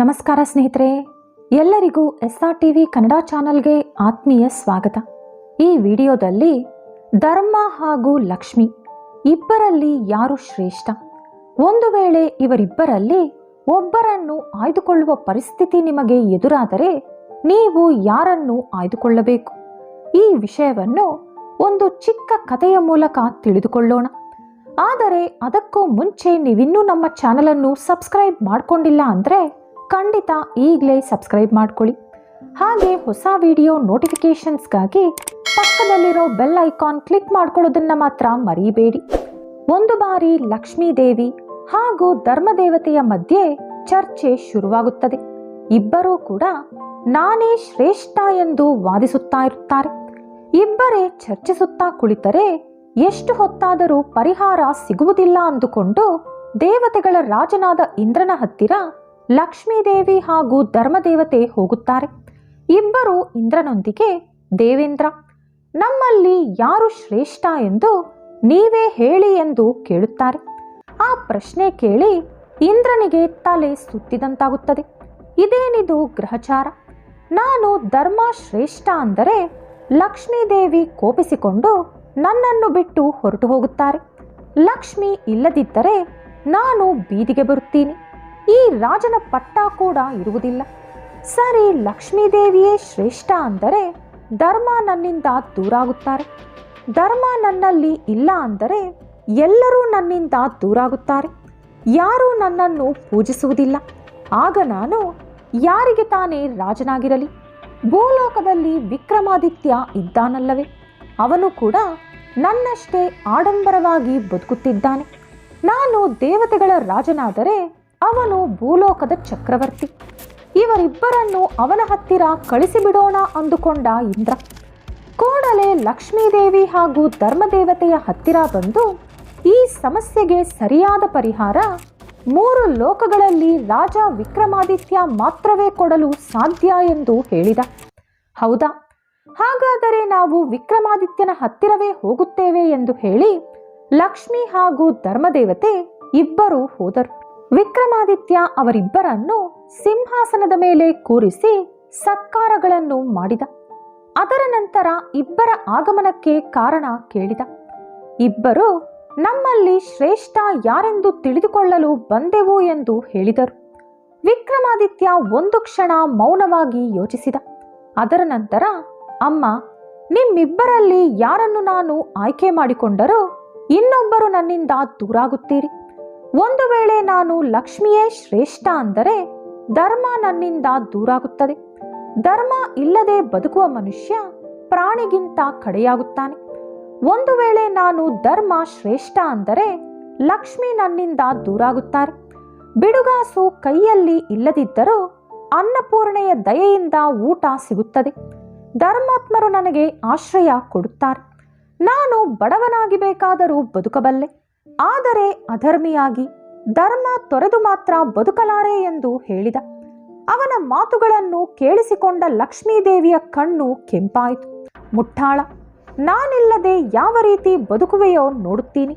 ನಮಸ್ಕಾರ ಸ್ನೇಹಿತರೆ, ಎಲ್ಲರಿಗೂ S R T V Kannada ಚಾನಲ್ಗೆ ಆತ್ಮೀಯ ಸ್ವಾಗತ. ಈ ವಿಡಿಯೋದಲ್ಲಿ ಧರ್ಮ ಹಾಗೂ ಲಕ್ಷ್ಮಿ ಇಬ್ಬರಲ್ಲಿ ಯಾರು ಶ್ರೇಷ್ಠ? ಒಂದು ವೇಳೆ ಇವರಿಬ್ಬರಲ್ಲಿ ಒಬ್ಬರನ್ನು ಆಯ್ದುಕೊಳ್ಳುವ ಪರಿಸ್ಥಿತಿ ನಿಮಗೆ ಎದುರಾದರೆ ನೀವು ಯಾರನ್ನು ಆಯ್ದುಕೊಳ್ಳಬೇಕು? ಈ ವಿಷಯವನ್ನು ಒಂದು ಚಿಕ್ಕ ಕಥೆಯ ಮೂಲಕ ತಿಳಿದುಕೊಳ್ಳೋಣ. ಆದರೆ ಅದಕ್ಕೂ ಮುಂಚೆ ನೀವಿನ್ನೂ ನಮ್ಮ ಚಾನಲನ್ನು ಸಬ್ಸ್ಕ್ರೈಬ್ ಮಾಡ್ಕೊಂಡಿಲ್ಲ ಅಂದರೆ ಖಂಡಿತ ಈಗಲೇ ಸಬ್ಸ್ಕ್ರೈಬ್ ಮಾಡ್ಕೊಳ್ಳಿ. ಹಾಗೆ ಹೊಸ ವಿಡಿಯೋ ನೋಟಿಫಿಕೇಷನ್ಸ್ಗಾಗಿ ಪಕ್ಕದಲ್ಲಿರೋ ಬೆಲ್ ಐಕಾನ್ ಕ್ಲಿಕ್ ಮಾಡ್ಕೊಳ್ಳೋದನ್ನು ಮಾತ್ರ ಮರೀಬೇಡಿ. ಒಂದು ಬಾರಿ ಲಕ್ಷ್ಮೀದೇವಿ ಹಾಗೂ ಧರ್ಮದೇವತೆಯ ಮಧ್ಯೆ ಚರ್ಚೆ ಶುರುವಾಗುತ್ತದೆ. ಇಬ್ಬರೂ ಕೂಡ ನಾನೇ ಶ್ರೇಷ್ಠ ಎಂದು ವಾದಿಸುತ್ತಾ ಇರುತ್ತಾರೆ. ಇಬ್ಬರೇ ಚರ್ಚಿಸುತ್ತಾ ಕುಳಿತರೆ ಎಷ್ಟು ಹೊತ್ತಾದರೂ ಪರಿಹಾರ ಸಿಗುವುದಿಲ್ಲ ಅಂದುಕೊಂಡು ದೇವತೆಗಳ ರಾಜನಾದ ಇಂದ್ರನ ಹತ್ತಿರ ಲಕ್ಷ್ಮೀದೇವಿ ಹಾಗೂ ಧರ್ಮದೇವತೆ ಹೋಗುತ್ತಾರೆ. ಇಬ್ಬರು ಇಂದ್ರನೊಂದಿಗೆ, ದೇವೇಂದ್ರ, ನಮ್ಮಲ್ಲಿ ಯಾರು ಶ್ರೇಷ್ಠ ಎಂದು ನೀವೇ ಹೇಳಿ ಎಂದು ಕೇಳುತ್ತಾರೆ. ಆ ಪ್ರಶ್ನೆ ಕೇಳಿ ಇಂದ್ರನಿಗೆ ತಲೆ ಸುತ್ತಿದಂತಾಗುತ್ತದೆ. ಇದೇನಿದು ಗ್ರಹಚಾರ? ನಾನು ಧರ್ಮ ಶ್ರೇಷ್ಠ ಅಂದರೆ ಲಕ್ಷ್ಮೀದೇವಿ ಕೋಪಿಸಿಕೊಂಡು ನನ್ನನ್ನು ಬಿಟ್ಟು ಹೊರಟು ಹೋಗುತ್ತಾರೆ. ಲಕ್ಷ್ಮಿ ಇಲ್ಲದಿದ್ದರೆ ನಾನು ಬೀದಿಗೆ ಬರುತ್ತೀನಿ. ಈ ರಾಜನ ಪಟ್ಟ ಕೂಡ ಇರುವುದಿಲ್ಲ. ಸರಿ, ಲಕ್ಷ್ಮೀದೇವಿಯೇ ಶ್ರೇಷ್ಠ ಅಂದರೆ ಧರ್ಮ ನನ್ನಿಂದ ದೂರಾಗುತ್ತಾರೆ. ಧರ್ಮ ನನ್ನಲ್ಲಿ ಇಲ್ಲ ಅಂದರೆ ಎಲ್ಲರೂ ನನ್ನಿಂದ ದೂರಾಗುತ್ತಾರೆ. ಯಾರೂ ನನ್ನನ್ನು ಪೂಜಿಸುವುದಿಲ್ಲ. ಆಗ ನಾನು ಯಾರಿಗೆ ತಾನೇ ರಾಜನಾಗಿರಲಿ? ಭೂಲೋಕದಲ್ಲಿ ವಿಕ್ರಮಾದಿತ್ಯ ಇದ್ದಾನಲ್ಲವೇ? ಅವನು ಕೂಡ ನನ್ನಷ್ಟೇ ಆಡಂಬರವಾಗಿ ಬದುಕುತ್ತಿದ್ದಾನೆ. ನಾನು ದೇವತೆಗಳ ರಾಜನಾದರೆ ಅವನು ಭೂಲೋಕದ ಚಕ್ರವರ್ತಿ. ಇವರಿಬ್ಬರನ್ನು ಅವನ ಹತ್ತಿರ ಕಳಿಸಿಬಿಡೋಣ ಅಂದುಕೊಂಡ ಇಂದ್ರ. ಕೂಡಲೇ ಲಕ್ಷ್ಮೀದೇವಿ ಹಾಗೂ ಧರ್ಮದೇವತೆಯ ಹತ್ತಿರ ಬಂದು ಈ ಸಮಸ್ಯೆಗೆ ಸರಿಯಾದ ಪರಿಹಾರ ಮೂರು ಲೋಕಗಳಲ್ಲಿ ರಾಜ ವಿಕ್ರಮಾದಿತ್ಯ ಮಾತ್ರವೇ ಕೊಡಲು ಸಾಧ್ಯ ಎಂದು ಹೇಳಿದ. ಹೌದಾ? ಹಾಗಾದರೆ ನಾವು ವಿಕ್ರಮಾದಿತ್ಯನ ಹತ್ತಿರವೇ ಹೋಗುತ್ತೇವೆ ಎಂದು ಹೇಳಿ ಲಕ್ಷ್ಮಿ ಹಾಗೂ ಧರ್ಮದೇವತೆ ಇಬ್ಬರೂ ಹೋದರು. ವಿಕ್ರಮಾದಿತ್ಯ ಅವರಿಬ್ಬರನ್ನು ಸಿಂಹಾಸನದ ಮೇಲೆ ಕೂರಿಸಿ ಸತ್ಕಾರಗಳನ್ನು ಮಾಡಿದ. ಅದರ ನಂತರ ಇಬ್ಬರ ಆಗಮನಕ್ಕೆ ಕಾರಣ ಕೇಳಿದ. ಇಬ್ಬರು, ನಮ್ಮಲ್ಲಿ ಶ್ರೇಷ್ಠ ಯಾರೆಂದು ತಿಳಿದುಕೊಳ್ಳಲು ಬಂದೆವು ಎಂದು ಹೇಳಿದರು. ವಿಕ್ರಮಾದಿತ್ಯ ಒಂದು ಕ್ಷಣ ಮೌನವಾಗಿ ಯೋಚಿಸಿದ. ಅದರ ನಂತರ, ಅಮ್ಮ, ನಿಮ್ಮಿಬ್ಬರಲ್ಲಿ ಯಾರನ್ನು ನಾನು ಆಯ್ಕೆ ಮಾಡಿಕೊಂಡರೂ ಇನ್ನೊಬ್ಬರು ನನ್ನಿಂದ ದೂರಾಗುತ್ತೀರಿ. ಒಂದು ವೇಳೆ ನಾನು ಲಕ್ಷ್ಮಿಯೇ ಶ್ರೇಷ್ಠ ಅಂದರೆ ಧರ್ಮ ನನ್ನಿಂದ ದೂರಾಗುತ್ತದೆ. ಧರ್ಮ ಇಲ್ಲದೆ ಬದುಕುವ ಮನುಷ್ಯ ಪ್ರಾಣಿಗಿಂತ ಕಡೆಯಾಗುತ್ತಾನೆ. ಒಂದು ವೇಳೆ ನಾನು ಧರ್ಮ ಶ್ರೇಷ್ಠ ಅಂದರೆ ಲಕ್ಷ್ಮಿ ನನ್ನಿಂದ ದೂರಾಗುತ್ತಾರೆ. ಬಿಡುಗಾಸು ಕೈಯಲ್ಲಿ ಇಲ್ಲದಿದ್ದರೂ ಅನ್ನಪೂರ್ಣೆಯ ದಯೆಯಿಂದ ಊಟ ಸಿಗುತ್ತದೆ. ಧರ್ಮಾತ್ಮರು ನನಗೆ ಆಶ್ರಯ ಕೊಡುತ್ತಾರೆ. ನಾನು ಬಡವನಾಗಿ ಬೇಕಾದರೂ ಬದುಕಬಲ್ಲೆ. ಆದರೆ ಅಧರ್ಮಿಯಾಗಿ ಧರ್ಮ ತೊರೆದು ಮಾತ್ರ ಬದುಕಲಾರೆ ಎಂದು ಹೇಳಿದ. ಅವನ ಮಾತುಗಳನ್ನು ಕೇಳಿಸಿಕೊಂಡ ಲಕ್ಷ್ಮೀದೇವಿಯ ಕಣ್ಣು ಕೆಂಪಾಯಿತು. ಮುಟ್ಟಾಳ, ನಾನಿಲ್ಲದೆ ಯಾವ ರೀತಿ ಬದುಕುವೆಯೋ ನೋಡುತ್ತೀನಿ.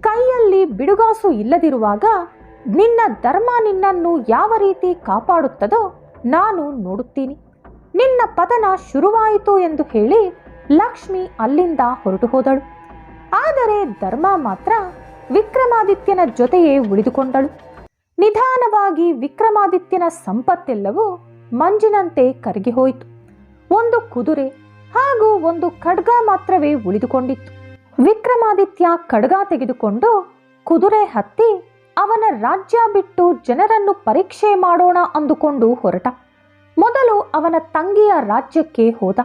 ಕೈಯಲ್ಲಿ ಬಿಡುಗಾಸು ಇಲ್ಲದಿರುವಾಗ ನಿನ್ನ ಧರ್ಮ ನಿನ್ನನ್ನು ಯಾವ ರೀತಿ ಕಾಪಾಡುತ್ತದೋ ನಾನು ನೋಡುತ್ತೀನಿ. ನಿನ್ನ ಪತನ ಶುರುವಾಯಿತು ಎಂದು ಹೇಳಿ ಲಕ್ಷ್ಮಿ ಅಲ್ಲಿಂದ ಹೊರಟು ಹೋದಳು ಆದರೆ ಧರ್ಮ ಮಾತ್ರ ವಿಕ್ರಮಾದಿತ್ಯನ ಜೊತೆಯೇ ಉಳಿದುಕೊಂಡಳು. ನಿಧಾನವಾಗಿ ವಿಕ್ರಮಾದಿತ್ಯನ ಸಂಪತ್ತೆಲ್ಲವೂ ಮಂಜಿನಂತೆ ಕರಗಿ ಹೋಯಿತು. ಒಂದು ಕುದುರೆ ಹಾಗೂ ಒಂದು ಖಡ್ಗ ಮಾತ್ರವೇ ಉಳಿದುಕೊಂಡಿತ್ತು. ವಿಕ್ರಮಾದಿತ್ಯ ಖಡ್ಗ ತೆಗೆದುಕೊಂಡು ಕುದುರೆ ಹತ್ತಿ ಅವನ ರಾಜ್ಯ ಬಿಟ್ಟು ಜನರನ್ನು ಪರೀಕ್ಷೆ ಮಾಡೋಣ ಅಂದುಕೊಂಡು ಹೊರಟ. ಮೊದಲು ಅವನ ತಂಗಿಯ ರಾಜ್ಯಕ್ಕೆ ಹೋದ.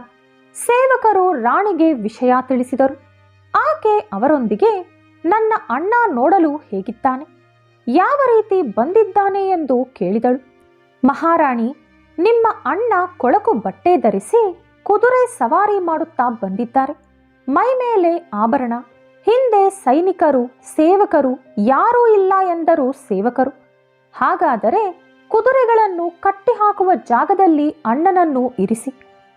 ಸೇವಕರು ರಾಣಿಗೆ ವಿಷಯ ತಿಳಿಸಿದರು. ಆಕೆ ಅವರೊಂದಿಗೆ ನನ್ನ ಅಣ್ಣ ನೋಡಲು ಹೇಗಿದ್ದಾನೆ? ಯಾವ ರೀತಿ ಬಂದಿದ್ದಾನೆ ಎಂದು ಕೇಳಿದಳು. ಮಹಾರಾಣಿ, ನಿಮ್ಮ ಅಣ್ಣ ಕೊಳಕು ಬಟ್ಟೆ ಧರಿಸಿ ಕುದುರೆ ಸವಾರಿ ಮಾಡುತ್ತಾ ಬಂದಿದ್ದಾರೆ. ಮೈ ಮೇಲೆ ಆಭರಣ. ಹಿಂದೆ ಸೈನಿಕರು, ಸೇವಕರು, ಯಾರೂ ಇಲ್ಲ ಎಂದರು ಸೇವಕರು. ಹಾಗಾದರೆ ಕುದುರೆಗಳನ್ನು ಕಟ್ಟಿಹಾಕುವ ಜಾಗದಲ್ಲಿ ಅಣ್ಣನನ್ನು ಇರಿಸಿ,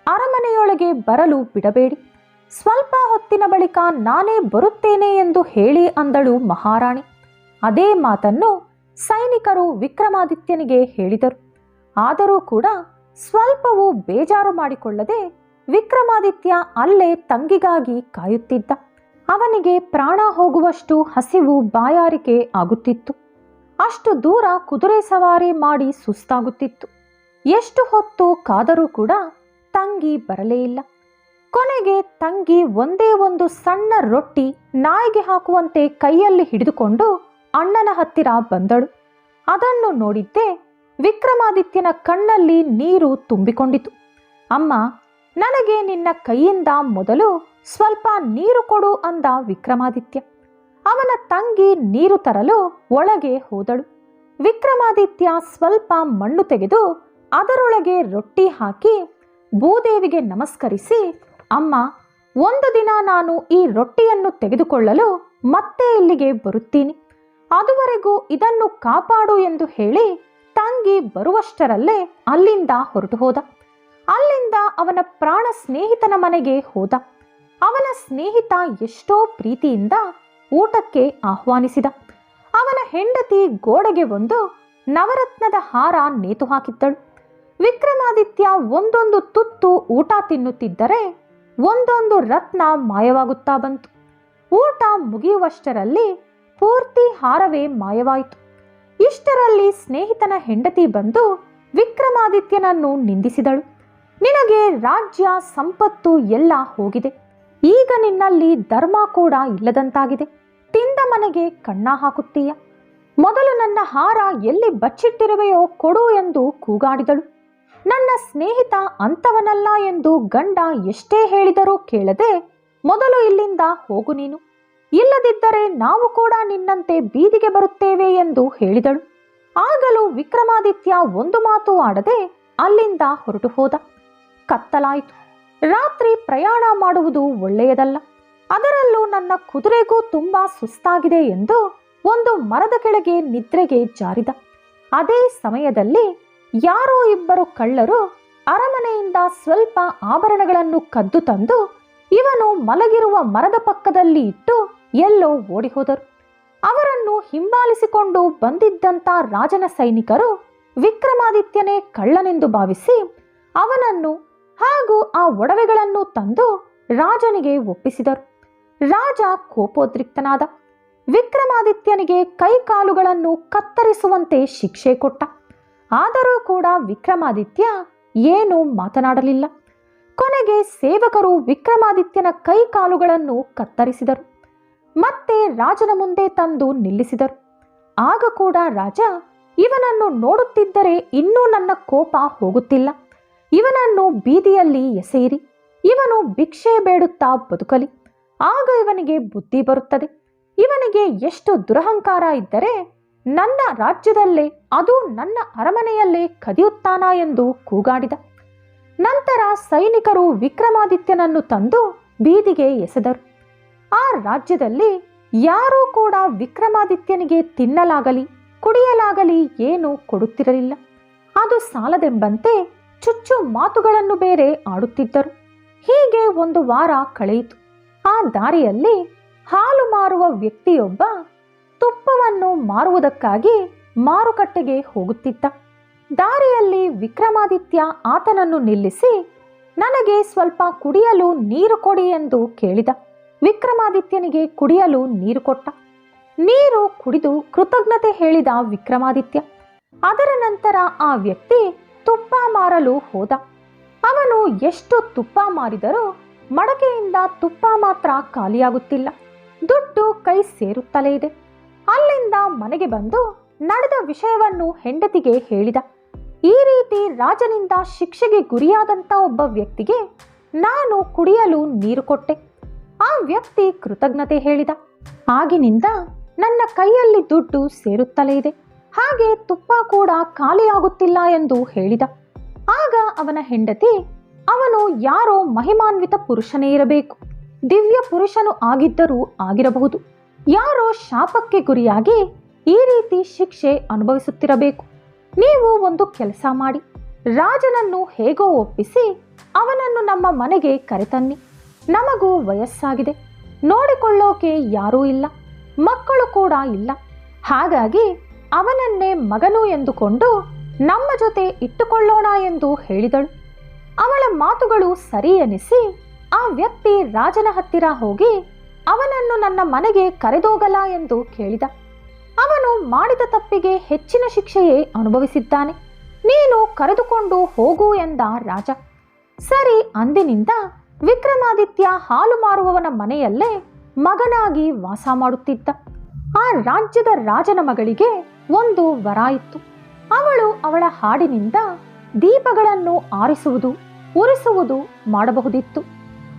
ಅರಮನೆಯೊಳಗೆ ಬರಲು ಬಿಡಬೇಡಿ. ಸ್ವಲ್ಪ ಹೊತ್ತಿನ ಬಳಿಕ ನಾನೇ ಬರುತ್ತೇನೆ ಎಂದು ಹೇಳಿ ಅಂದಳು ಮಹಾರಾಣಿ. ಅದೇ ಮಾತನ್ನು ಸೈನಿಕರು ವಿಕ್ರಮಾದಿತ್ಯನಿಗೆ ಹೇಳಿದರು. ಆದರೂ ಕೂಡ ಸ್ವಲ್ಪವೂ ಬೇಜಾರು ಮಾಡಿಕೊಳ್ಳದೆ ವಿಕ್ರಮಾದಿತ್ಯ ಅಲ್ಲೇ ತಂಗಿಗಾಗಿ ಕಾಯುತ್ತಿದ್ದ. ಅವನಿಗೆ ಪ್ರಾಣ ಹೋಗುವಷ್ಟು ಹಸಿವು ಬಾಯಾರಿಕೆ ಆಗುತ್ತಿತ್ತು. ಅಷ್ಟು ದೂರ ಕುದುರೆ ಸವಾರಿ ಮಾಡಿ ಸುಸ್ತಾಗುತ್ತಿತ್ತು. ಎಷ್ಟು ಹೊತ್ತು ಕಾದರೂ ಕೂಡ ತಂಗಿ ಬರಲೇ ಇಲ್ಲ. ಕೊನೆಗೆ ತಂಗಿ ಒಂದೇ ಒಂದು ಸಣ್ಣ ರೊಟ್ಟಿ ನಾಯಿಗೆ ಹಾಕುವಂತೆ ಕೈಯಲ್ಲಿ ಹಿಡಿದುಕೊಂಡು ಅಣ್ಣನ ಹತ್ತಿರ ಬಂದಳು. ಅದನ್ನು ನೋಡಿದ್ದೆ ವಿಕ್ರಮಾದಿತ್ಯನ ಕಣ್ಣಲ್ಲಿ ನೀರು ತುಂಬಿಕೊಂಡಿತು. ಅಮ್ಮ, ನನಗೆ ನಿನ್ನ ಕೈಯಿಂದ ಮೊದಲು ಸ್ವಲ್ಪ ನೀರು ಕೊಡು ಅಂದ ವಿಕ್ರಮಾದಿತ್ಯ. ಅವನ ತಂಗಿ ನೀರು ತರಲು ಒಳಗೆ ಹೋದಳು. ವಿಕ್ರಮಾದಿತ್ಯ ಸ್ವಲ್ಪ ಮಣ್ಣು ತೆಗೆದು ಅದರೊಳಗೆ ರೊಟ್ಟಿ ಹಾಕಿ ಭೂದೇವಿಗೆ ನಮಸ್ಕರಿಸಿ ಅಮ್ಮ, ಒಂದು ದಿನ ನಾನು ಈ ರೊಟ್ಟಿಯನ್ನು ತೆಗೆದುಕೊಳ್ಳಲು ಮತ್ತೆ ಇಲ್ಲಿಗೆ ಬರುತ್ತೀನಿ. ಅದುವರೆಗೂ ಇದನ್ನು ಕಾಪಾಡು ಎಂದು ಹೇಳಿ ತಂಗಿ ಬರುವಷ್ಟರಲ್ಲೇ ಅಲ್ಲಿಂದ ಹೊರಟು ಹೋದ. ಅಲ್ಲಿಂದ ಅವನ ಪ್ರಾಣ ಸ್ನೇಹಿತನ ಮನೆಗೆ ಹೋದ. ಅವನ ಸ್ನೇಹಿತ ಎಷ್ಟೋ ಪ್ರೀತಿಯಿಂದ ಊಟಕ್ಕೆ ಆಹ್ವಾನಿಸಿದ. ಅವನ ಹೆಂಡತಿ ಗೋಡೆಗೆ ಒಂದು ನವರತ್ನದ ಹಾರ ನೇತು ಹಾಕಿದ್ದಳು ವಿಕ್ರಮಾದಿತ್ಯ ಒಂದೊಂದು ತುತ್ತು ಊಟ ತಿನ್ನುತ್ತಿದ್ದರೆ ಒಂದೊಂದು ರತ್ನ ಮಾಯವಾಗುತ್ತಾ ಬಂತು. ಊಟ ಮುಗಿಯುವಷ್ಟರಲ್ಲಿ ಪೂರ್ತಿ ಹಾರವೇ ಮಾಯವಾಯಿತು. ಇಷ್ಟರಲ್ಲಿ ಸ್ನೇಹಿತನ ಹೆಂಡತಿ ಬಂದು ವಿಕ್ರಮಾದಿತ್ಯನನ್ನು ನಿಂದಿಸಿದಳು. ನಿನಗೆ ರಾಜ್ಯ ಸಂಪತ್ತು ಎಲ್ಲ ಹೋಗಿದೆ. ಈಗ ನಿನ್ನಲ್ಲಿ ಧರ್ಮ ಕೂಡ ಇಲ್ಲದಂತಾಗಿದೆ. ತಿಂದ ಮನೆಗೆ ಕಣ್ಣ ಹಾಕುತ್ತೀಯ. ಮೊದಲು ನನ್ನ ಹಾರ ಎಲ್ಲಿ ಬಚ್ಚಿಟ್ಟಿರುವೆಯೋ ಕೊಡು ಎಂದು ಕೂಗಾಡಿದಳು. ನನ್ನ ಸ್ನೇಹಿತ ಅಂತವನಲ್ಲ ಎಂದು ಗಂಡ ಎಷ್ಟೇ ಹೇಳಿದರೂ ಕೇಳದೆ, ಮೊದಲು ಇಲ್ಲಿಂದ ಹೋಗು ನೀನು. ಇಲ್ಲದಿದ್ದರೆ ನಾವು ಕೂಡ ನಿನ್ನಂತೆ ಬೀದಿಗೆ ಬರುತ್ತೇವೆ ಎಂದು ಹೇಳಿದಳು. ಆಗಲೂ ವಿಕ್ರಮಾದಿತ್ಯ ಒಂದು ಮಾತು ಆಡದೆ ಅಲ್ಲಿಂದ ಹೊರಟು ಹೋದ. ಕತ್ತಲಾಯಿತು. ರಾತ್ರಿ ಪ್ರಯಾಣ ಮಾಡುವುದು ಒಳ್ಳೆಯದಲ್ಲ. ಅದರಲ್ಲೂ ನನ್ನ ಕುದುರೆಗೂ ತುಂಬಾ ಸುಸ್ತಾಗಿದೆ ಎಂದು ಒಂದು ಮರದ ಕೆಳಗೆ ನಿದ್ರೆಗೆ ಜಾರಿದ. ಅದೇ ಸಮಯದಲ್ಲಿ ಯಾರೋ ಇಬ್ಬರು ಕಳ್ಳರು ಅರಮನೆಯಿಂದ ಸ್ವಲ್ಪ ಆಭರಣಗಳನ್ನು ಕದ್ದು ತಂದು ಇವನು ಮಲಗಿರುವ ಮರದ ಪಕ್ಕದಲ್ಲಿ ಇಟ್ಟು ಎಲ್ಲೋ ಓಡಿ ಹೋದರು ಅವರನ್ನು ಹಿಂಬಾಲಿಸಿಕೊಂಡು ಬಂದಿದ್ದಂತ ರಾಜನ ಸೈನಿಕರು ವಿಕ್ರಮಾದಿತ್ಯನೇ ಕಳ್ಳನೆಂದು ಭಾವಿಸಿ ಅವನನ್ನು ಹಾಗೂ ಆ ಒಡವೆಗಳನ್ನು ತಂದು ರಾಜನಿಗೆ ಒಪ್ಪಿಸಿದರು. ರಾಜ ಕೋಪೋದ್ರಿಕ್ತನಾದ. ವಿಕ್ರಮಾದಿತ್ಯನಿಗೆ ಕೈಕಾಲುಗಳನ್ನು ಕತ್ತರಿಸುವಂತೆ ಶಿಕ್ಷೆ ಕೊಟ್ಟ. ಆದರೂ ಕೂಡ ವಿಕ್ರಮಾದಿತ್ಯ ಏನೂ ಮಾತನಾಡಲಿಲ್ಲ. ಕೊನೆಗೆ ಸೇವಕರು ವಿಕ್ರಮಾದಿತ್ಯನ ಕೈ ಕಾಲುಗಳನ್ನು ಕತ್ತರಿಸಿದರು. ಮತ್ತೆ ರಾಜನ ಮುಂದೆ ತಂದು ನಿಲ್ಲಿಸಿದರು. ಆಗ ಕೂಡ ರಾಜ, ಇವನನ್ನು ನೋಡುತ್ತಿದ್ದರೆ ಇನ್ನೂ ನನ್ನ ಕೋಪ ಹೋಗುತ್ತಿಲ್ಲ. ಇವನನ್ನು ಬೀದಿಯಲ್ಲಿ ಎಸೆಯಿರಿ. ಇವನು ಭಿಕ್ಷೆ ಬೇಡುತ್ತಾ ಬದುಕಲಿ. ಆಗ ಇವನಿಗೆ ಬುದ್ಧಿ ಬರುತ್ತದೆ. ಇವನಿಗೆ ಎಷ್ಟು ದುರಹಂಕಾರ ಇದ್ದರೆ ನನ್ನ ರಾಜ್ಯದಲ್ಲೇ, ಅದು ನನ್ನ ಅರಮನೆಯಲ್ಲೇ ಕದಿಯುತ್ತಾನ ಎಂದು ಕೂಗಾಡಿದ. ನಂತರ ಸೈನಿಕರು ವಿಕ್ರಮಾದಿತ್ಯನನ್ನು ತಂದು ಬೀದಿಗೆ ಎಸೆದರು. ಆ ರಾಜ್ಯದಲ್ಲಿ ಯಾರೂ ಕೂಡ ವಿಕ್ರಮಾದಿತ್ಯನಿಗೆ ತಿನ್ನಲಾಗಲಿ, ಕುಡಿಯಲಾಗಲಿ ಏನೂ ಕೊಡುತ್ತಿರಲಿಲ್ಲ. ಅದು ಸಾಲದೆಂಬಂತೆ ಚುಚ್ಚು ಮಾತುಗಳನ್ನು ಬೇರೆ ಆಡುತ್ತಿದ್ದರು. ಹೀಗೆ ಒಂದು ವಾರ ಕಳೆಯಿತು. ಆ ದಾರಿಯಲ್ಲಿ ಹಾಲು ಮಾರುವ ವ್ಯಕ್ತಿಯೊಬ್ಬ ತುಪ್ಪವನ್ನು ಮಾರುವುದಕ್ಕಾಗಿ ಮಾರುಕಟ್ಟೆಗೆ ಹೋಗುತ್ತಿದ್ದ. ದಾರಿಯಲ್ಲಿ ವಿಕ್ರಮಾದಿತ್ಯ ಆತನನ್ನು ನಿಲ್ಲಿಸಿ, ನನಗೆ ಸ್ವಲ್ಪ ಕುಡಿಯಲು ನೀರು ಕೊಡಿ ಎಂದು ಕೇಳಿದ. ವಿಕ್ರಮಾದಿತ್ಯನಿಗೆ ಕುಡಿಯಲು ನೀರು ಕೊಟ್ಟ. ನೀರು ಕುಡಿದು ಕೃತಜ್ಞತೆ ಹೇಳಿದ ವಿಕ್ರಮಾದಿತ್ಯ. ಅದರ ನಂತರ ಆ ವ್ಯಕ್ತಿ ತುಪ್ಪ ಮಾರಲು ಹೋದ. ಅವನು ಎಷ್ಟು ತುಪ್ಪ ಮಾರಿದರೂ ಮಡಕೆಯಿಂದ ತುಪ್ಪ ಮಾತ್ರ ಖಾಲಿಯಾಗುತ್ತಿಲ್ಲ. ದುಡ್ಡು ಕೈ ಸೇರುತ್ತಲೇ ಇದೆ. ಅಲ್ಲಿಂದ ಮನೆಗೆ ಬಂದು ನಡೆದ ವಿಷಯವನ್ನು ಹೆಂಡತಿಗೆ ಹೇಳಿದ. ಈ ರೀತಿ ರಾಜನಿಂದ ಶಿಕ್ಷೆಗೆ ಗುರಿಯಾದಂಥ ಒಬ್ಬ ವ್ಯಕ್ತಿಗೆ ನಾನು ಕುಡಿಯಲು ನೀರು ಕೊಟ್ಟೆ. ಆ ವ್ಯಕ್ತಿ ಕೃತಜ್ಞತೆ ಹೇಳಿದ. ಆಗಿನಿಂದ ನನ್ನ ಕೈಯಲ್ಲಿ ದುಡ್ಡು ಸೇರುತ್ತಲೇ ಇದೆ. ಹಾಗೆ ತುಪ್ಪ ಕೂಡ ಖಾಲಿಯಾಗುತ್ತಿಲ್ಲ ಎಂದು ಹೇಳಿದ. ಆಗ ಅವನ ಹೆಂಡತಿ, ಅವನು ಯಾರೋ ಮಹಿಮಾನ್ವಿತ ಪುರುಷನೇ ಇರಬೇಕು. ದಿವ್ಯ ಪುರುಷನು ಆಗಿದ್ದರೂ ಆಗಿರಬಹುದು. ಯಾರೋ ಶಾಪಕ್ಕೆ ಗುರಿಯಾಗಿ ಈ ರೀತಿ ಶಿಕ್ಷೆ ಅನುಭವಿಸುತ್ತಿರಬೇಕು. ನೀವು ಒಂದು ಕೆಲಸ ಮಾಡಿ, ರಾಜನನ್ನು ಹೇಗೋ ಒಪ್ಪಿಸಿ, ಅವನನ್ನು ನಮ್ಮ ಮನೆಗೆ ಕರೆತನ್ನಿ. ನಮಗೂ ವಯಸ್ಸಾಗಿದೆ. ನೋಡಿಕೊಳ್ಳೋಕೆ ಯಾರೂ ಇಲ್ಲ, ಮಕ್ಕಳು ಕೂಡ ಇಲ್ಲ. ಹಾಗಾಗಿ ಅವನನ್ನೇ ಮಗನು ಎಂದುಕೊಂಡು ನಮ್ಮ ಜೊತೆ ಇಟ್ಟುಕೊಳ್ಳೋಣ ಎಂದು ಹೇಳಿದಳು. ಅವಳ ಮಾತುಗಳು ಸರಿ ಆ ವ್ಯಕ್ತಿ ರಾಜನ ಹತ್ತಿರ ಹೋಗಿ ಅವನನ್ನು ನನ್ನ ಮನೆಗೆ ಕರೆದೋಗಲ್ಲ ಎಂದು ಕೇಳಿದ. ಅವನು ಮಾಡಿದ ತಪ್ಪಿಗೆ ಹೆಚ್ಚಿನ ಶಿಕ್ಷೆಯೇ ಅನುಭವಿಸಿದ್ದಾನೆ. ನೀನು ಕರೆದುಕೊಂಡು ಹೋಗು ಎಂದ ರಾಜ. ಸರಿ, ಅಂದಿನಿಂದ ವಿಕ್ರಮಾದಿತ್ಯ ಹಾಲು ಮಾರುವವನ ಮನೆಯಲ್ಲೇ ಮಗನಾಗಿ ವಾಸ ಮಾಡುತ್ತಿದ್ದ. ಆ ರಾಜ್ಯದ ರಾಜನ ಮಗಳಿಗೆ ಒಂದು ವರ ಇತ್ತು. ಅವಳು ಅವಳ ಹಾಡಿನಿಂದ ದೀಪಗಳನ್ನು ಆರಿಸುವುದು, ಉರಿಸುವುದು ಮಾಡಬಹುದಿತ್ತು.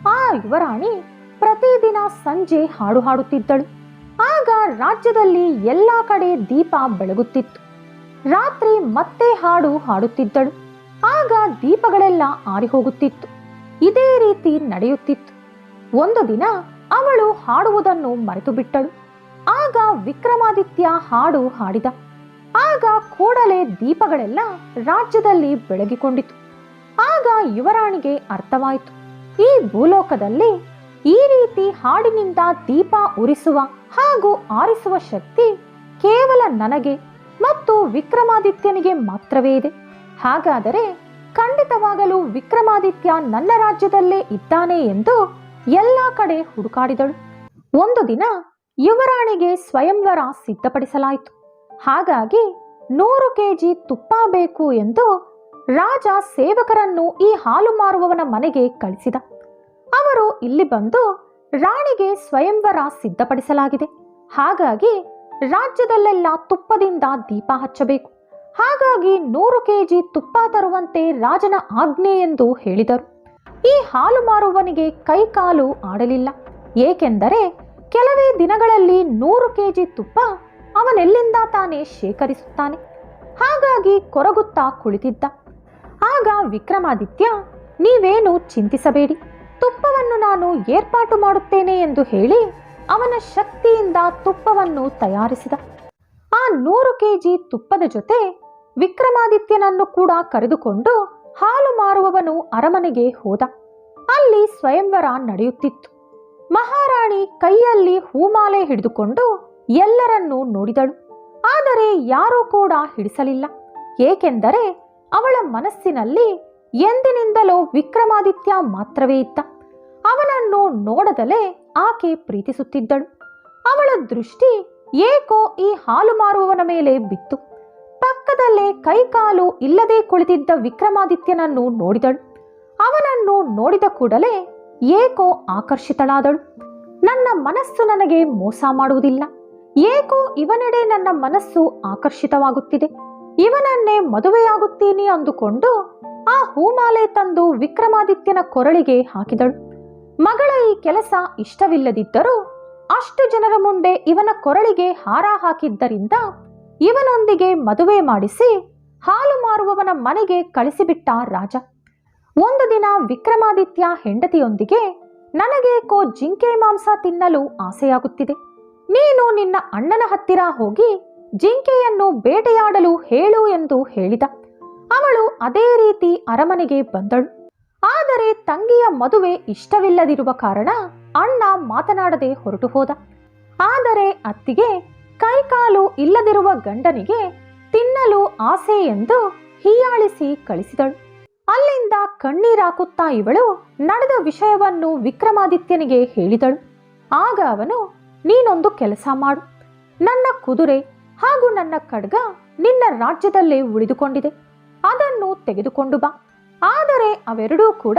ಆ ಯುವರಾಣಿ ಪ್ರತಿದಿನ ಸಂಜೆ ಹಾಡು ಹಾಡುತ್ತಿದ್ದಳು. ಆಗ ರಾಜ್ಯದಲ್ಲಿ ಎಲ್ಲ ಕಡೆ ದೀಪ ಬೆಳಗುತ್ತಿತ್ತು. ರಾತ್ರಿ ಮತ್ತೆ ಹಾಡು ಹಾಡುತ್ತಿದ್ದಳು. ಆಗ ದೀಪಗಳೆಲ್ಲ ಆರಿ ಹೋಗುತ್ತಿತ್ತು. ಇದೇ ರೀತಿ ನಡೆಯುತ್ತಿತ್ತು. ಒಂದು ದಿನ ಅವಳು ಹಾಡುವುದನ್ನು ಮರೆತು ಬಿಟ್ಟಳು ಆಗ ವಿಕ್ರಮಾದಿತ್ಯ ಹಾಡು ಹಾಡಿದ. ಆಗ ಕೂಡಲೇ ದೀಪಗಳೆಲ್ಲ ರಾಜ್ಯದಲ್ಲಿ ಬೆಳಗಿಕೊಂಡಿತು. ಆಗ ಯುವರಾಣಿಗೆ ಅರ್ಥವಾಯಿತು. ಈ ಭೂಲೋಕದಲ್ಲಿ ಈ ರೀತಿ ಹಾಡಿನಿಂದ ದೀಪ ಉರಿಸುವ ಹಾಗೂ ಆರಿಸುವ ಶಕ್ತಿ ಕೇವಲ ನನಗೆ ಮತ್ತು ವಿಕ್ರಮಾದಿತ್ಯನಿಗೆ ಮಾತ್ರವೇ ಇದೆ. ಹಾಗಾದರೆ ಖಂಡಿತವಾಗಲೂ ವಿಕ್ರಮಾದಿತ್ಯ ನನ್ನ ರಾಜ್ಯದಲ್ಲೇ ಇದ್ದಾನೆ ಎಂದು ಎಲ್ಲಾ ಕಡೆ ಹುಡುಕಾಡಿದಳು. ಒಂದು ದಿನ ಯುವರಾಣಿಗೆ ಸ್ವಯಂವರ ಸಿದ್ಧಪಡಿಸಲಾಯಿತು. ಹಾಗಾಗಿ ನೂರು ಕೆಜಿ ತುಪ್ಪ ಬೇಕು ಎಂದು ರಾಜ ಸೇವಕರನ್ನು ಈ ಹಾಲು ಮಾರುವವನ ಮನೆಗೆ ಕಳಿಸಿದ. ಅವರು ಇಲ್ಲಿ ಬಂದು ರಾಣಿಗೆ ಸ್ವಯಂವರ ಸಿದ್ಧಪಡಿಸಲಾಗಿದೆ. ಹಾಗಾಗಿ ರಾಜ್ಯದಲ್ಲೆಲ್ಲ ತುಪ್ಪದಿಂದ ದೀಪ ಹಚ್ಚಬೇಕು. ಹಾಗಾಗಿ ನೂರು ಕೆಜಿ ತುಪ್ಪ ತರುವಂತೆ ರಾಜನ ಆಜ್ಞೆ ಎಂದು ಹೇಳಿದರು. ಈ ಹಾಲು ಮಾರುವವನಿಗೆ ಕೈಕಾಲು ಆಡಲಿಲ್ಲ. ಏಕೆಂದರೆ ಕೆಲವೇ ದಿನಗಳಲ್ಲಿ ನೂರು ಕೆಜಿ ತುಪ್ಪ ಅವನೆಲ್ಲಿಂದ ತಾನೇ ಶೇಖರಿಸುತ್ತಾನೆ. ಹಾಗಾಗಿ ಕೊರಗುತ್ತಾ ಕುಳಿತಿದ್ದ. ಆಗ ವಿಕ್ರಮಾದಿತ್ಯ, ನೀವೇನು ಚಿಂತಿಸಬೇಡಿ. ತುಪ್ಪವನ್ನು ನಾನು ಏರ್ಪಾಟು ಮಾಡುತ್ತೇನೆ ಎಂದು ಹೇಳಿ ಅವನ ಶಕ್ತಿಯಿಂದ ತುಪ್ಪವನ್ನು ತಯಾರಿಸಿದ. ಆ ನೂರು ಕೆಜಿ ತುಪ್ಪದ ಜೊತೆ ವಿಕ್ರಮಾದಿತ್ಯನನ್ನು ಕೂಡ ಕರೆದುಕೊಂಡು ಹಾಲು ಮಾರುವವನು ಅರಮನೆಗೆ ಹೋದ. ಅಲ್ಲಿ ಸ್ವಯಂವರ ನಡೆಯುತ್ತಿತ್ತು. ಮಹಾರಾಣಿ ಕೈಯಲ್ಲಿ ಹೂಮಾಲೆ ಹಿಡಿದುಕೊಂಡು ಎಲ್ಲರನ್ನೂ ನೋಡಿದಳು. ಆದರೆ ಯಾರೂ ಕೂಡ ಹಿಡಿಸಲಿಲ್ಲ. ಏಕೆಂದರೆ ಅವಳ ಮನಸ್ಸಿನಲ್ಲಿ ಎಂದಿನಿಂದಲೂ ವಿಕ್ರಮಾದಿತ್ಯ ಮಾತ್ರವೇ ಇತ್ತ ಅವನನ್ನು ನೋಡದಲೇ ಆಕೆ ಪ್ರೀತಿಸುತ್ತಿದ್ದಳು. ಅವಳ ದೃಷ್ಟಿ ಏಕೋ ಈ ಹಾಲು ಮಾರುವವನ ಮೇಲೆ ಬಿತ್ತು. ಪಕ್ಕದಲ್ಲೇ ಕೈಕಾಲು ಇಲ್ಲದೆ ಕುಳಿತಿದ್ದ ವಿಕ್ರಮಾದಿತ್ಯನನ್ನು ನೋಡಿದಳು. ಅವನನ್ನು ನೋಡಿದ ಕೂಡಲೇ ಏಕೋ ಆಕರ್ಷಿತಳಾದಳು. ನನ್ನ ಮನಸ್ಸು ನನಗೆ ಮೋಸ ಮಾಡುವುದಿಲ್ಲ. ಏಕೋ ಇವನೆಡೆ ನನ್ನ ಮನಸ್ಸು ಆಕರ್ಷಿತವಾಗುತ್ತಿದೆ. ಇವನನ್ನೇ ಮದುವೆಯಾಗುತ್ತೀನಿ ಅಂದುಕೊಂಡು ಆ ಹೂಮಾಲೆ ತಂದು ವಿಕ್ರಮಾದಿತ್ಯನ ಕೊರಳಿಗೆ ಹಾಕಿದಳು. ಮಗಳ ಈ ಕೆಲಸ ಇಷ್ಟವಿಲ್ಲದಿದ್ದರೂ ಅಷ್ಟು ಜನರ ಮುಂದೆ ಇವನ ಕೊರಳಿಗೆ ಹಾರ ಹಾಕಿದ್ದರಿಂದ ಇವನೊಂದಿಗೆ ಮದುವೆ ಮಾಡಿಸಿ ಹಾಲು ಮಾರುವವನ ಮನೆಗೆ ಕಳಿಸಿಬಿಟ್ಟ ರಾಜ. ಒಂದು ದಿನ ವಿಕ್ರಮಾದಿತ್ಯ ಹೆಂಡತಿಯೊಂದಿಗೆ ನನಗೇಕೋ ಜಿಂಕೆ ಮಾಂಸ ತಿನ್ನಲು ಆಸೆಯಾಗುತ್ತಿದೆ. ನೀನು ನಿನ್ನ ಅಣ್ಣನ ಹತ್ತಿರ ಹೋಗಿ ಜಿಂಕೆಯನ್ನು ಬೇಟೆಯಾಡಲು ಹೇಳು ಎಂದು ಹೇಳಿದ. ಅವಳು ಅದೇ ರೀತಿ ಅರಮನೆಗೆ ಬಂದಳು. ಆದರೆ ತಂಗಿಯ ಮದುವೆ ಇಷ್ಟವಿಲ್ಲದಿರುವ ಕಾರಣ ಅಣ್ಣ ಮಾತನಾಡದೆ ಹೊರಟು ಹೋದ. ಆದರೆ ಅತ್ತಿಗೆ ಕೈಕಾಲು ಇಲ್ಲದಿರುವ ಗಂಡನಿಗೆ ತಿನ್ನಲು ಆಸೆ ಎಂದು ಹೀಯಾಳಿಸಿ ಕಳಿಸಿದಳು. ಅಲ್ಲಿಂದ ಕಣ್ಣೀರಾಕುತ್ತಾ ಇವಳು ನಡೆದ ವಿಷಯವನ್ನು ವಿಕ್ರಮಾದಿತ್ಯನಿಗೆ ಹೇಳಿದಳು. ಆಗ ಅವನು, ನೀನೊಂದು ಕೆಲಸ ಮಾಡು. ನನ್ನ ಕುದುರೆ ಹಾಗೂ ನನ್ನ ಖಡ್ಗ ನಿನ್ನ ರಾಜ್ಯದಲ್ಲೇ ಉಳಿದುಕೊಂಡಿದೆ. ಅದನ್ನು ತೆಗೆದುಕೊಂಡು ಬಾ. ಆದರೆ ಅವೆರಡೂ ಕೂಡ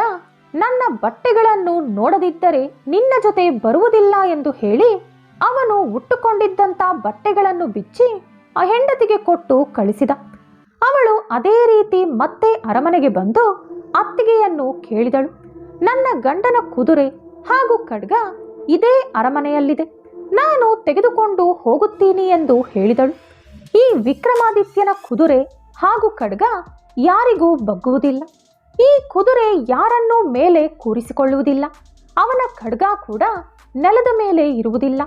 ನನ್ನ ಬಟ್ಟೆಗಳನ್ನು ನೋಡದಿದ್ದರೆ ನಿನ್ನ ಜೊತೆ ಬರುವುದಿಲ್ಲ ಎಂದು ಹೇಳಿ ಅವನು ಉಟ್ಟುಕೊಂಡಿದ್ದಂಥ ಬಟ್ಟೆಗಳನ್ನು ಬಿಚ್ಚಿ ಆ ಹೆಂಡತಿಗೆ ಕೊಟ್ಟು ಕಳಿಸಿದ. ಅವಳು ಅದೇ ರೀತಿ ಮತ್ತೆ ಅರಮನೆಗೆ ಬಂದು ಅತ್ತಿಗೆಯನ್ನು ಕೇಳಿದಳು. ನನ್ನ ಗಂಡನ ಕುದುರೆ ಹಾಗೂ ಖಡ್ಗ ಇದೇ ಅರಮನೆಯಲ್ಲಿದೆ. ನಾನು ತೆಗೆದುಕೊಂಡು ಹೋಗುತ್ತೀನಿ ಎಂದು ಹೇಳಿದಳು. ಈ ವಿಕ್ರಮಾದಿತ್ಯನ ಕುದುರೆ ಹಾಗೂ ಖಡ್ಗ ಯಾರಿಗೂ ಬಗ್ಗುವುದಿಲ್ಲ. ಈ ಕುದುರೆ ಯಾರನ್ನೂ ಮೇಲೆ ಕೂರಿಸಿಕೊಳ್ಳುವುದಿಲ್ಲ. ಅವನ ಖಡ್ಗ ಕೂಡ ನೆಲದ ಮೇಲೆ ಇರುವುದಿಲ್ಲ.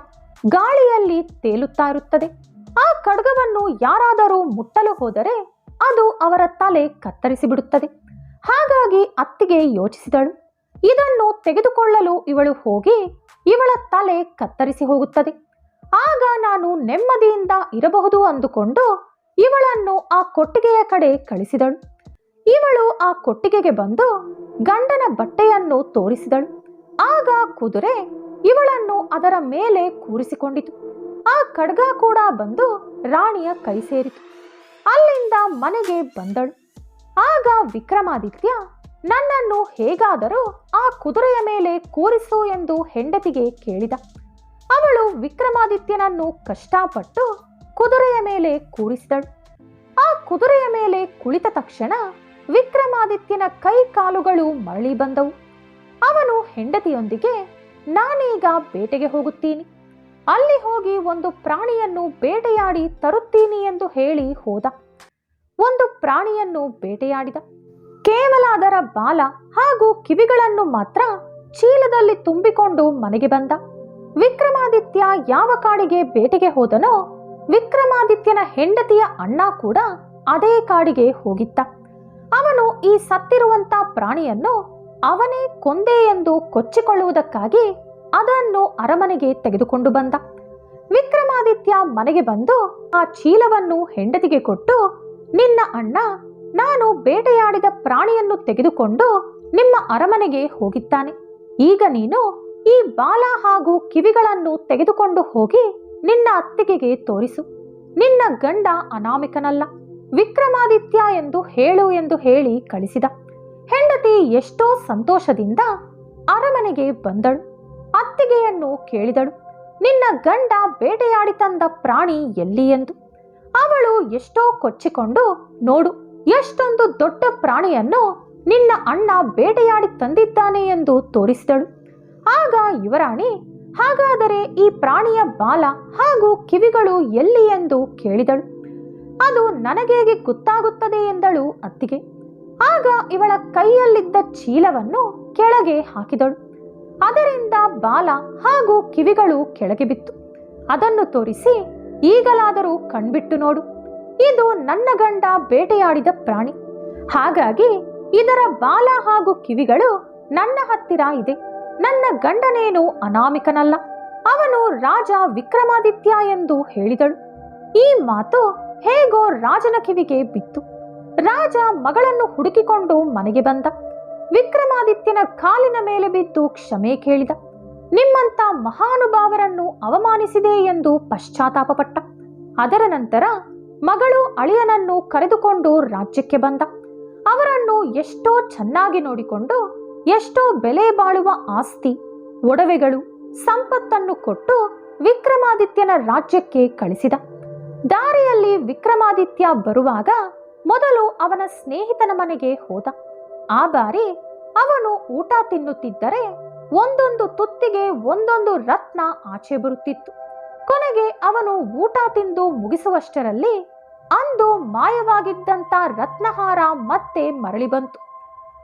ಗಾಳಿಯಲ್ಲಿ ತೇಲುತ್ತಾ ಇರುತ್ತದೆ. ಆ ಖಡ್ಗವನ್ನು ಯಾರಾದರೂ ಮುಟ್ಟಲು ಹೋದರೆ ಅದು ಅವರ ತಲೆ ಕತ್ತರಿಸಿಬಿಡುತ್ತದೆ. ಹಾಗಾಗಿ ಅತ್ತಿಗೆ ಯೋಚಿಸಿದಳು. ಇದನ್ನು ತೆಗೆದುಕೊಳ್ಳಲು ಇವಳು ಹೋಗಿ ಇವಳ ತಲೆ ಕತ್ತರಿಸಿ ಹೋಗುತ್ತದೆ. ಆಗ ನಾನು ನೆಮ್ಮದಿಯಿಂದ ಇರಬಹುದು ಅಂದುಕೊಂಡು ಇವಳನ್ನು ಆ ಕೊಟ್ಟಿಗೆಯ ಕಡೆ ಕಳಿಸಿದಳು. ಇವಳು ಆ ಕೊಟ್ಟಿಗೆಗೆ ಬಂದು ಗಂಡನ ಬಟ್ಟೆಯನ್ನು ತೋರಿಸಿದಳು. ಆಗ ಕುದುರೆ ಇವಳನ್ನು ಅದರ ಮೇಲೆ ಕೂರಿಸಿಕೊಂಡಿತು. ಆ ಖಡ್ಗ ಕೂಡ ಬಂದು ರಾಣಿಯ ಕೈ ಸೇರಿತು. ಅಲ್ಲಿಂದ ಮನೆಗೆ ಬಂದಳು. ಆಗ ವಿಕ್ರಮಾದಿತ್ಯ ನನ್ನನ್ನು ಹೇಗಾದರೂ ಆ ಕುದುರೆಯ ಮೇಲೆ ಕೂರಿಸು ಎಂದು ಹೆಂಡತಿಗೆ ಕೇಳಿದ. ಅವಳು ವಿಕ್ರಮಾದಿತ್ಯನನ್ನು ಕಷ್ಟಪಟ್ಟು ಕುದುರೆಯ ಮೇಲೆ ಕೂರಿಸಿದಳು. ಆ ಕುದುರೆಯ ಮೇಲೆ ಕುಳಿತ ತಕ್ಷಣ ವಿಕ್ರಮಾದಿತ್ಯನ ಕೈ ಕಾಲುಗಳು ಮರಳಿ ಬಂದವು. ಅವನು ಹೆಂಡತಿಯೊಂದಿಗೆ, ನಾನೀಗ ಬೇಟೆಗೆ ಹೋಗುತ್ತೀನಿ. ಅಲ್ಲಿ ಹೋಗಿ ಒಂದು ಪ್ರಾಣಿಯನ್ನು ಬೇಟೆಯಾಡಿ ತರುತ್ತೀನಿ ಎಂದು ಹೇಳಿ ಹೋದ. ಒಂದು ಪ್ರಾಣಿಯನ್ನು ಬೇಟೆಯಾಡಿದ. ಕೇವಲ ಅದರ ಬಾಲ ಹಾಗೂ ಕಿವಿಗಳನ್ನು ಮಾತ್ರ ಚೀಲದಲ್ಲಿ ತುಂಬಿಕೊಂಡು ಮನೆಗೆ ಬಂದ. ವಿಕ್ರಮಾದಿತ್ಯ ಯಾವ ಕಾಡಿಗೆ ಬೇಟೆಗೆ ಹೋದನೋ ವಿಕ್ರಮಾದಿತ್ಯನ ಹೆಂಡತಿಯ ಅಣ್ಣ ಕೂಡ ಅದೇ ಕಾಡಿಗೆ ಹೋಗಿತ್ತ. ಅವನು ಈ ಸತ್ತಿರುವಂತ ಪ್ರಾಣಿಯನ್ನು ಅವನೇ ಕೊಂದೆ ಎಂದು ಕೊಚ್ಚಿಕೊಳ್ಳುವುದಕ್ಕಾಗಿ ಅದನ್ನು ಅರಮನೆಗೆ ತೆಗೆದುಕೊಂಡು ಬಂದ. ವಿಕ್ರಮಾದಿತ್ಯ ಮನೆಗೆ ಬಂದು ಆ ಚೀಲವನ್ನು ಹೆಂಡತಿಗೆ ಕೊಟ್ಟು, ನಿನ್ನ ಅಣ್ಣ ನಾನು ಬೇಟೆಯಾಡಿದ ಪ್ರಾಣಿಯನ್ನು ತೆಗೆದುಕೊಂಡು ನಿಮ್ಮ ಅರಮನೆಗೆ ಹೋಗಿದ್ದಾನೆ. ಈಗ ನೀನು ಈ ಬಾಲ ಹಾಗೂ ಕಿವಿಗಳನ್ನು ತೆಗೆದುಕೊಂಡು ಹೋಗಿ ನಿನ್ನ ಅತ್ತಿಗೆಗೆ ತೋರಿಸು. ನಿನ್ನ ಗಂಡ ಅನಾಮಿಕನಲ್ಲ. ವಿಕ್ರಮಾದಿತ್ಯ ಎಂದು ಹೇಳು ಎಂದು ಹೇಳಿ ಕಳಿಸಿದ. ಹೆಂಡತಿ ಎಷ್ಟೋ ಸಂತೋಷದಿಂದ ಅರಮನೆಗೆ ಬಂದಳು. ಅತ್ತಿಗೆಯನ್ನು ಕೇಳಿದಳು. ನಿನ್ನ ಗಂಡ ಬೇಟೆಯಾಡಿ ತಂದ ಪ್ರಾಣಿ ಎಲ್ಲಿ ಎಂದು. ಅವಳು ಎಷ್ಟೋ ಕೊಚ್ಚಿಕೊಂಡು ನೋಡು. ಎಷ್ಟೊಂದು ದೊಡ್ಡ ಪ್ರಾಣಿಯನ್ನು ನಿನ್ನ ಅಣ್ಣ ಬೇಟೆಯಾಡಿ ತಂದಿದ್ದಾನೆ ಎಂದು ತೋರಿಸಿದಳು. ಆಗ ಯುವರಾಣಿ, ಹಾಗಾದರೆ ಈ ಪ್ರಾಣಿಯ ಬಾಲ ಹಾಗೂ ಕಿವಿಗಳು ಎಲ್ಲಿ ಎಂದು ಕೇಳಿದಳು. ಅದು ನನಗೇಗೆ ಗೊತ್ತಾಗುತ್ತದೆ ಎಂದಳು ಅತ್ತಿಗೆ. ಆಗ ಇವಳ ಕೈಯಲ್ಲಿದ್ದ ಚೀಲವನ್ನು ಕೆಳಗೆ ಹಾಕಿದಳು. ಅದರಿಂದ ಬಾಲ ಹಾಗೂ ಕಿವಿಗಳು ಕೆಳಗೆ ಬಿತ್ತು. ಅದನ್ನು ತೋರಿಸಿ ಈಗಲಾದರೂ ಕಣ್ಬಿಟ್ಟು ನೋಡು. ಇದು ನನ್ನ ಗಂಡ ಬೇಟೆಯಾಡಿದ ಪ್ರಾಣಿ. ಹಾಗಾಗಿ ಇದರ ಬಾಲ ಹಾಗೂ ಕಿವಿಗಳು ನನ್ನ ಹತ್ತಿರ ಇದೆ. ನನ್ನ ಗಂಡನೇನು ಅನಾಮಿಕನಲ್ಲ. ಅವನು ರಾಜ ವಿಕ್ರಮಾದಿತ್ಯ ಎಂದು ಹೇಳಿದಳು. ಈ ಮಾತು ಹೇಗೋ ರಾಜನ ಕಿವಿಗೆ ಬಿತ್ತು. ರಾಜ ಮಗಳನ್ನು ಹುಡುಕಿಕೊಂಡು ಮನೆಗೆ ಬಂದ. ವಿಕ್ರಮಾದಿತ್ಯನ ಕಾಲಿನ ಮೇಲೆ ಬಿದ್ದು ಕ್ಷಮೆ ಕೇಳಿದ. ನಿಮ್ಮಂತ ಮಹಾನುಭಾವರನ್ನು ಅವಮಾನಿಸಿದೆ ಎಂದು ಪಶ್ಚಾತ್ತಾಪಪಟ್ಟ. ಅದರ ನಂತರ ಮಗಳು ಅಳಿಯನನ್ನು ಕರೆದುಕೊಂಡು ರಾಜ್ಯಕ್ಕೆ ಬಂದ. ಅವರನ್ನು ಎಷ್ಟೋ ಚೆನ್ನಾಗಿ ನೋಡಿಕೊಂಡು, ಎಷ್ಟೋ ಬೆಲೆ ಬಾಳುವ ಆಸ್ತಿ, ಒಡವೆಗಳು, ಸಂಪತ್ತನ್ನು ಕೊಟ್ಟು ವಿಕ್ರಮಾದಿತ್ಯನ ರಾಜ್ಯಕ್ಕೆ ಕಳಿಸಿದ. ದಾರಿಯಲ್ಲಿ ವಿಕ್ರಮಾದಿತ್ಯ ಬರುವಾಗ ಮೊದಲು ಅವನ ಸ್ನೇಹಿತನ ಮನೆಗೆ ಹೋದ. ಆ ಬಾರಿ ಅವನು ಊಟ ತಿನ್ನುತ್ತಿದ್ದರೆ ಒಂದೊಂದು ತುತ್ತಿಗೆ ಒಂದೊಂದು ರತ್ನ ಆಚೆ ಬರುತ್ತಿತ್ತು. ಕೊನೆಗೆ ಅವನು ಊಟ ತಿಂದು ಮುಗಿಸುವಷ್ಟರಲ್ಲಿ ಅಂದು ಮಾಯವಾಗಿದ್ದಂತ ರತ್ನಹಾರ ಮತ್ತೆ ಮರಳಿ ಬಂತು.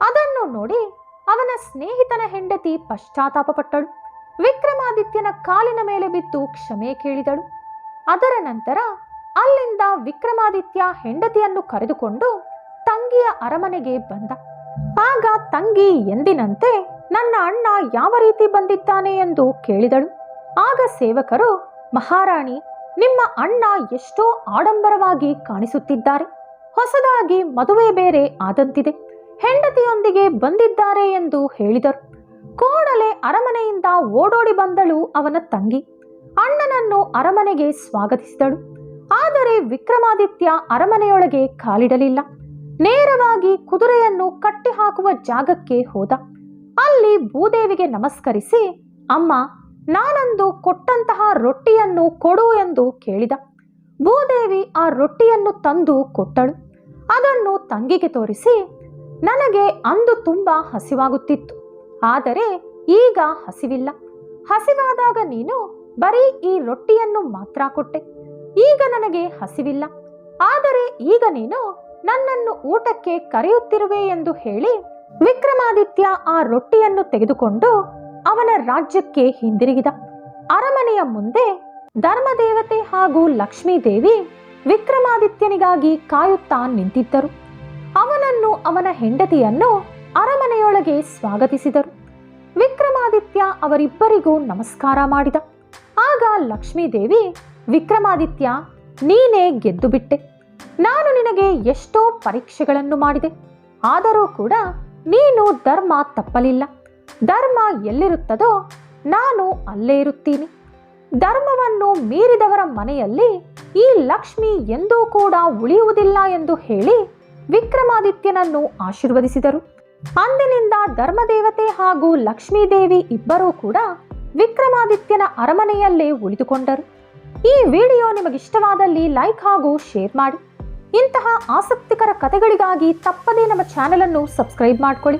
ಅದನ್ನು ನೋಡಿ ಅವನ ಸ್ನೇಹಿತನ ಹೆಂಡತಿ ಪಶ್ಚಾತ್ತಾಪಪಟ್ಟಳು. ವಿಕ್ರಮಾದಿತ್ಯನ ಕಾಲಿನ ಮೇಲೆ ಬಿದ್ದು ಕ್ಷಮೆ ಕೇಳಿದಳು. ಅದರ ನಂತರ ಅಲ್ಲಿಂದ ವಿಕ್ರಮಾದಿತ್ಯ ಹೆಂಡತಿಯನ್ನು ಕರೆದುಕೊಂಡು ತಂಗಿಯ ಅರಮನೆಗೆ ಬಂದ. ಆಗ ತಂಗಿ ಎಂದಿನಂತೆ ನನ್ನ ಅಣ್ಣ ಯಾವ ರೀತಿ ಬಂದಿದ್ದಾನೆ ಎಂದು ಕೇಳಿದಳು. ಆಗ ಸೇವಕರು, ಮಹಾರಾಣಿ ನಿಮ್ಮ ಅಣ್ಣ ಎಷ್ಟೋ ಆಡಂಬರವಾಗಿ ಕಾಣಿಸುತ್ತಿದ್ದಾರೆ. ಹೊಸದಾಗಿ ಮದುವೆ ಬೇರೆ ಆದಂತಿದೆ. ಹೆಂಡತಿಯೊಂದಿಗೆ ಬಂದಿದ್ದಾರೆ ಎಂದು ಹೇಳಿದರು. ಕೂಡಲೇ ಅರಮನೆಯಿಂದ ಓಡೋಡಿ ಬಂದಳು ಅವನ ತಂಗಿ. ಅಣ್ಣನನ್ನು ಅರಮನೆಗೆ ಸ್ವಾಗತಿಸಿದಳು. ಆದರೆ ವಿಕ್ರಮಾದಿತ್ಯ ಅರಮನೆಯೊಳಗೆ ಕಾಲಿಡಲಿಲ್ಲ. ನೇರವಾಗಿ ಕುದುರೆಯನ್ನು ಕಟ್ಟಿಹಾಕುವ ಜಾಗಕ್ಕೆ ಹೋದ. ಅಲ್ಲಿ ಭೂದೇವಿಗೆ ನಮಸ್ಕರಿಸಿ, ಅಮ್ಮ ನಾನಂದು ಕೊಟ್ಟಂತಹ ರೊಟ್ಟಿಯನ್ನು ಕೊಡು ಎಂದು ಕೇಳಿದ. ಭೂದೇವಿ ಆ ರೊಟ್ಟಿಯನ್ನು ತಂದು ಕೊಟ್ಟಳು. ಅದನ್ನು ತಂಗಿಗೆ ತೋರಿಸಿ, ನನಗೆ ಅಂದು ತುಂಬ ಹಸಿವಾಗುತ್ತಿತ್ತು. ಆದರೆ ಈಗ ಹಸಿವಿಲ್ಲ. ಹಸಿವಾದಾಗ ನೀನು ಬರೀ ಈ ರೊಟ್ಟಿಯನ್ನು ಮಾತ್ರ ಕೊಟ್ಟೆ. ಈಗ ನನಗೆ ಹಸಿವಿಲ್ಲ. ಆದರೆ ಈಗ ನೀನು ನನ್ನನ್ನು ಊಟಕ್ಕೆ ಕರೆಯುತ್ತಿರುವೆ ಎಂದು ಹೇಳಿ ವಿಕ್ರಮಾದಿತ್ಯ ಆ ರೊಟ್ಟಿಯನ್ನು ತೆಗೆದುಕೊಂಡು ಅವನ ರಾಜ್ಯಕ್ಕೆ ಹಿಂದಿರುಗಿದ. ಅರಮನೆಯ ಮುಂದೆ ಧರ್ಮದೇವತೆ ಹಾಗೂ ಲಕ್ಷ್ಮೀದೇವಿ ವಿಕ್ರಮಾದಿತ್ಯನಿಗಾಗಿ ಕಾಯುತ್ತಾ ನಿಂತಿದ್ದರು. ಅವನನ್ನು ಅವನ ಹೆಂಡತಿಯನ್ನು ಅರಮನೆಯೊಳಗೆ ಸ್ವಾಗತಿಸಿದರು. ವಿಕ್ರಮಾದಿತ್ಯ ಅವರಿಬ್ಬರಿಗೂ ನಮಸ್ಕಾರ ಮಾಡಿದ. ಆಗ ಲಕ್ಷ್ಮೀದೇವಿ, ವಿಕ್ರಮಾದಿತ್ಯ, ನೀನೇ ಗೆದ್ದು ಬಿಟ್ಟೆ. ನಾನು ನಿನಗೆ ಎಷ್ಟೋ ಪರೀಕ್ಷೆಗಳನ್ನು ಮಾಡಿದೆ. ಆದರೂ ಕೂಡ ನೀನು ಧರ್ಮ ತಪ್ಪಲಿಲ್ಲ. ಧರ್ಮ ಎಲ್ಲಿರುತ್ತದೋ ನಾನು ಅಲ್ಲೇ ಇರುತ್ತೀನಿ. ಧರ್ಮವನ್ನು ಮೀರಿದವರ ಮನೆಯಲ್ಲಿ ಈ ಲಕ್ಷ್ಮಿ ಎಂದೂ ಕೂಡ ಉಳಿಯುವುದಿಲ್ಲ ಎಂದು ಹೇಳಿ ವಿಕ್ರಮಾದಿತ್ಯನನ್ನು ಆಶೀರ್ವದಿಸಿದರು. ಅಂದಿನಿಂದ ಧರ್ಮದೇವತೆ ಹಾಗೂ ಲಕ್ಷ್ಮೀದೇವಿ ಇಬ್ಬರೂ ಕೂಡ ವಿಕ್ರಮಾದಿತ್ಯನ ಅರಮನೆಯಲ್ಲೇ ಉಳಿದುಕೊಂಡರು. ಈ ವಿಡಿಯೋ ನಿಮಗಿಷ್ಟವಾದಲ್ಲಿ ಲೈಕ್ ಹಾಗೂ ಶೇರ್ ಮಾಡಿ. ಇಂತಹ ಆಸಕ್ತಿಕರ ಕಥೆಗಳಿಗಾಗಿ ತಪ್ಪದೇ ನಮ್ಮ ಚಾನೆಲ್ ಅನ್ನು ಸಬ್ಸ್ಕ್ರೈಬ್ ಮಾಡ್ಕೊಳ್ಳಿ.